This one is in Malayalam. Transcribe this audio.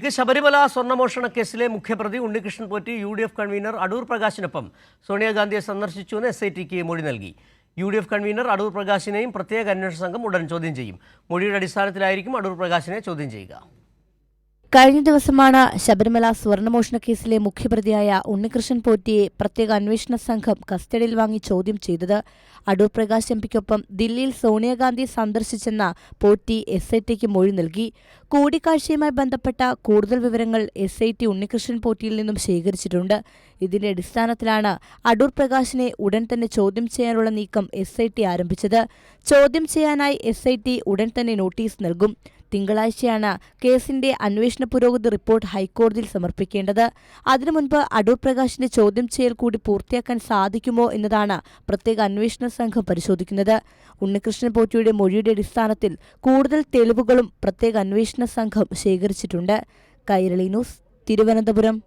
ഇത് ശബരിമല സ്വർണമോഷണ കേസിലെ മുഖ്യപ്രതി Unnikrishnan Potti U D F convener Adoor പ്രകാശിനൊപ്പം സോണിയാഗാന്ധിയെ സന്ദർശിച്ചുവെന്ന് എസ് ഐ ടിക്ക് മൊഴി നൽകി. U D F convener Adoor പ്രകാശിനെയും പ്രത്യേക അന്വേഷണ സംഘം ഉടൻ ചോദ്യം ചെയ്യും. മൊഴിയുടെ അടിസ്ഥാനത്തിലായിരിക്കും അടൂർ പ്രകാശിനെ ചോദ്യം ചെയ്യുക. കഴിഞ്ഞ ദിവസമാണ് ശബരിമല സ്വർണമോഷണ കേസിലെ മുഖ്യപ്രതിയായ ഉണ്ണികൃഷ്ണൻ പോറ്റിയെ പ്രത്യേക അന്വേഷണ സംഘം കസ്റ്റഡിയിൽ വാങ്ങി ചോദ്യം ചെയ്തത്. അടൂർ പ്രകാശ് എംപിക്കൊപ്പം ദില്ലിയിൽ സോണിയാഗാന്ധി സന്ദർശിച്ചെന്ന പോറ്റി എസ് ഐ ടിക്ക് മൊഴി നൽകി. കൂടിക്കാഴ്ചയുമായി ബന്ധപ്പെട്ട കൂടുതൽ വിവരങ്ങൾ എസ് ഐ ടി ഉണ്ണികൃഷ്ണൻ പോറ്റിയിൽ നിന്നും ശേഖരിച്ചിട്ടുണ്ട്. ഇതിന്റെ അടിസ്ഥാനത്തിലാണ് അടൂർ പ്രകാശിനെ ഉടൻ തന്നെ ചോദ്യം ചെയ്യാനുള്ള നീക്കം എസ് ആരംഭിച്ചത്. ചോദ്യം ചെയ്യാനായി എസ് ഉടൻ തന്നെ നോട്ടീസ് നൽകും. തിങ്കളാഴ്ചയാണ് കേസിന്റെ അന്വേഷണ പുരോഗതി റിപ്പോർട്ട് ഹൈക്കോടതിയിൽ സമർപ്പിക്കേണ്ടത്. അതിനു മുൻപ് അടൂർ പ്രകാശിന്റെ ചോദ്യം ചെയ്യൽ കൂടി പൂർത്തിയാക്കാൻ സാധിക്കുമോ എന്നതാണ് പ്രത്യേക അന്വേഷണ സംഘം പരിശോധിക്കുന്നത്. ഉണ്ണികൃഷ്ണൻ പോറ്റിയുടെ മൊഴിയുടെ അടിസ്ഥാനത്തിൽ കൂടുതൽ തെളിവുകളും പ്രത്യേക അന്വേഷണ സംഘം ശേഖരിച്ചിട്ടുണ്ട്. കൈരളി ന്യൂസ് തിരുവനന്തപുരം.